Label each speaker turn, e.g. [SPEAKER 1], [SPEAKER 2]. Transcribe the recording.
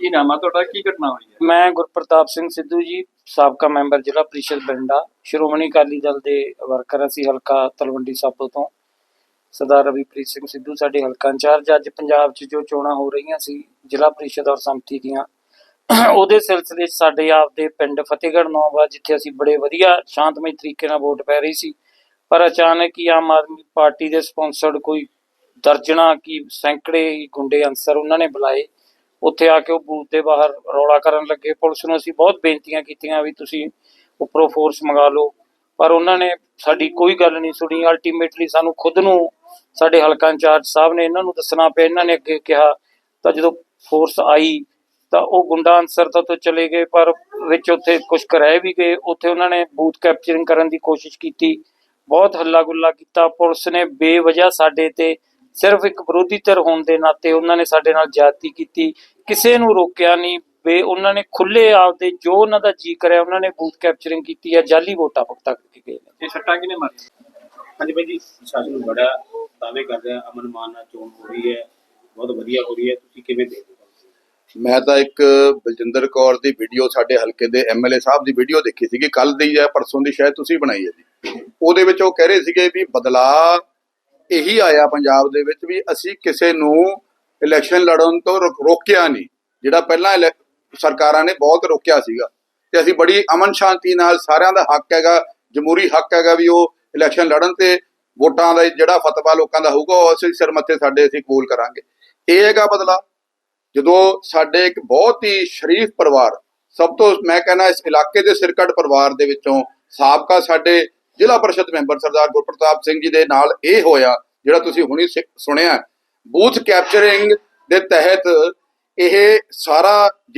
[SPEAKER 1] ਕੀ ਨਾਮ ਆ ਤੁਹਾਡਾ? ਕੀ ਘਟਨਾ ਹੋਈ ਹੈ?
[SPEAKER 2] ਮੈਂ ਗੁਰਪ੍ਰਤਾਪ ਸਿੰਘ ਸਿੱਧੂ ਜੀ, ਸਾਬਕਾ ਮੈਂਬਰ ਜ਼ਿਲ੍ਹਾ ਪ੍ਰੀਸ਼ਦ ਬਠਿੰਡਾ। ਸ਼੍ਰੋਮਣੀ ਅਕਾਲੀ ਦਲ ਦੇ ਵਰਕਰ ਅਸੀਂ, ਹਲਕਾ ਤਲਵੰਡੀ ਸਾਬੋ ਤੋਂ। ਸਰਦਾਰ ਰਵੀਪ੍ਰੀਤ ਸਿੰਘ ਸਿੱਧੂ ਸਾਡੇ ਹਲਕਾ ਇੰਚਾਰਜ। ਅੱਜ ਪੰਜਾਬ 'ਚ ਜੋ ਚੋਣਾਂ ਹੋ ਰਹੀਆਂ ਸੀ, ਜ਼ਿਲ੍ਹਾ ਪ੍ਰੀਸ਼ਦ ਔਰ ਸੰਮਤੀ ਦੀਆਂ, ਉਹਦੇ ਸਿਲਸਿਲੇ 'ਚ ਸਾਡੇ ਆਪ ਦੇ ਪਿੰਡ ਫਤਿਹਗੜ੍ਹ ਨੌਵਾ ਜਿੱਥੇ ਅਸੀਂ ਬੜੇ ਵਧੀਆ, ਸ਼ਾਂਤਮਈ ਤਰੀਕੇ ਨਾਲ ਵੋਟ ਪੈ ਰਹੀ ਸੀ। ਪਰ ਅਚਾਨਕ ਹੀ ਆਮ ਆਦਮੀ ਪਾਰਟੀ ਦੇ ਸਪਾਂਸਰਡ ਕੋਈ ਦਰਜਣਾ ਕੀ ਸੈਂਕੜੇ ਗੁੰਡੇ ਅਨਸਰ ਉਹਨਾਂ ਨੇ ਬੁਲਾਏ। ਉੱਥੇ ਆ ਕੇ ਉਹ ਬੂਥ ਦੇ ਬਾਹਰ ਰੌਲਾ ਕਰਨ ਲੱਗੇ। ਪੁਲਿਸ ਨੂੰ ਅਸੀਂ ਬਹੁਤ ਬੇਨਤੀਆਂ ਕੀਤੀਆਂ ਵੀ ਤੁਸੀਂ ਉੱਪਰੋਂ ਫੋਰਸ ਮੰਗਾ ਲਓ। ਪਰ ਉਹਨਾਂ ਨੇ ਸਾਡੀ ਕੋਈ ਗੱਲ ਨਹੀਂ ਸੁਣੀ। ਅਲਟੀਮੇਟਲੀ ਸਾਨੂੰ ਖੁਦ ਨੂੰ ਸਾਡੇ ਹਲਕਾ ਇੰਚਾਰਜ ਸਾਹਿਬ ਨੇ ਇਹਨਾਂ ਨੂੰ ਦੱਸਣਾ ਪਿਆ। ਇਹਨਾਂ ਨੇ ਅੱਗੇ ਕਿਹਾ, ਤਾਂ ਜਦੋਂ ਫੋਰਸ ਆਈ, ਤਾਂ ਉਹ ਗੁੰਡਾ ਅਨਸਰ ਤਾਂ ਚਲੇ ਗਏ, ਪਰ ਵਿੱਚ ਉੱਥੇ ਕੁਝ ਰਹਿ ਵੀ ਗਏ। ਉੱਥੇ ਉਹਨਾਂ ਨੇ ਬੂਥ ਕੈਪਚਰਿੰਗ ਕਰਨ ਦੀ ਕੋਸ਼ਿਸ਼ ਕੀਤੀ। ਬਹੁਤ ਹੱਲਾ ਗੁੱਲਾ ਕੀਤਾ। ਪੁਲਿਸ ਨੇ ਬੇਵਜ੍ਹਾ ਸਾਡੇ ਤੇ ਸਿਰਫ ਇੱਕ ਵਿਰੋਧੀ ਧਿਰ ਹੋਣ ਦੇ ਨਾਤੇ ਉਹਨਾਂ ਨੇ ਸਾਡੇ ਨਾਲ ਜ਼ਿਆਦਤੀ ਕੀਤੀ ਕਿਸੇ ਨੂੰ ਰੋਕਿਆ ਨਹੀਂ ਵੇ ਉਹਨਾਂ ਨੇ ਖੁੱਲੇ ਆਪਦੇ ਜੋ ਉਹਨਾਂ ਦਾ ਜੀ ਕਰਿਆ ਉਹਨਾਂ ਨੇ ਬੂਥ ਕੈਪਚਰਿੰਗ ਕੀਤੀ ਹੈ ਜਾਲੀ ਵੋਟਾਂ ਪੁਖਤਾ ਕਰਕੇ ਗਏ ਨੇ।
[SPEAKER 1] ਇਹ ਸੱਟਾਂ ਕਿਨੇ ਮਾਰੀਆਂ?
[SPEAKER 3] ਹਾਂਜੀ ਭਾਈ ਜੀ ਸ਼ਾਸਨ ਬੜਾ ਦਾਅਵੇ ਕਰਦਾ ਹੈ ਅਮਨ ਮਾਨ ਨਾਲ ਚੋਣ ਹੋ ਰਹੀ ਹੈ ਬਹੁਤ ਵਧੀਆ ਹੋ ਰਹੀ ਹੈ ਤੁਸੀਂ ਕਿਵੇਂ ਦੇਖਦੇ ਹੋ?
[SPEAKER 4] ਮੈਂ ਤਾਂ ਇੱਕ ਬਲਜਿੰਦਰ ਕੌਰ ਦੀ ਵੀਡੀਓ ਸਾਡੇ ਹਲਕੇ ਦੇ ਐਮਐਲਏ ਸਾਹਿਬ ਦੀ ਵੀਡੀਓ ਦੇਖੀ ਸੀਗੀ ਕੱਲ ਦੀ ਜਾਂ ਪਰਸੋਂ ਦੀ ਸ਼ਾਇਦ ਤੁਸੀਂ ਬਣਾਈ ਹੈ ਜੀ। ਉਹਦੇ ਵਿੱਚ ਉਹ ਕਹਿ ਰਹੇ ਸੀਗੇ ਵੀ ਬਦਲਾਅ ਇਹੀ ਆਇਆ ਪੰਜਾਬ ਦੇ ਵਿੱਚ ਵੀ ਅਸੀਂ ਕਿਸੇ ਨੂੰ ਇਲੈਕਸ਼ਨ ਲੜਨ ਤੋਂ ਰੋਕਿਆ ਨਹੀਂ। ਜਿਹੜਾ ਪਹਿਲਾਂ ਸਰਕਾਰਾਂ ਨੇ ਬਹੁਤ ਰੋਕਿਆ ਸੀਗਾ। ਤੇ ਅਸੀਂ ਬੜੀ ਅਮਨ ਸ਼ਾਂਤੀ ਨਾਲ ਸਾਰਿਆਂ ਦਾ ਹੱਕ ਹੈਗਾ, ਜਮਹੂਰੀ ਹੱਕ ਹੈਗਾ ਵੀ ਉਹ ਇਲੈਕਸ਼ਨ ਲੜਨ ਤੇ ਵੋਟਾਂ ਦਾ ਜਿਹੜਾ ਫਤਵਾ ਲੋਕਾਂ ਦਾ ਹੋਊਗਾ, ਉਹ ਅਸੀਂ ਸਿਰ ਮੱਥੇ ਸਾਡੇ ਅਸੀਂ ਕਬੂਲ ਕਰਾਂਗੇ। ਇਹ ਹੈਗਾ ਬਦਲਾ। ਜਦੋਂ ਸਾਡੇ ਇੱਕ ਬਹੁਤ ਹੀ ਸ਼ਰੀਫ ਪਰਿਵਾਰ, ਸਭ ਤੋਂ ਮੈਂ ਕਹਿੰਦਾ ਇਸ ਇਲਾਕੇ ਦੇ ਸਿਰਕੱਢ ਪਰਿਵਾਰ ਦੇ ਵਿੱਚੋਂ ਸਾਬਕਾ ਸਾਡੇ ਜ਼ਿਲ੍ਹਾ ਪਰਿਸ਼ਦ ਮੈਂਬਰ ਸਰਦਾਰ ਗੁਰਪ੍ਰਤਾਪ ਸਿੰਘ ਜੀ ਦੇ ਨਾਲ ਇਹ ਹੋਇਆ, ਜਿਹੜਾ ਤੁਸੀਂ ਹੁਣੀ ਸੁਣਿਆ ਬੂਥ ਕੈਪਚਰਿੰਗ ਦੇ ਤਹਿਤ ਇਹ ਸਾਰਾ ਜਿਹੜਾ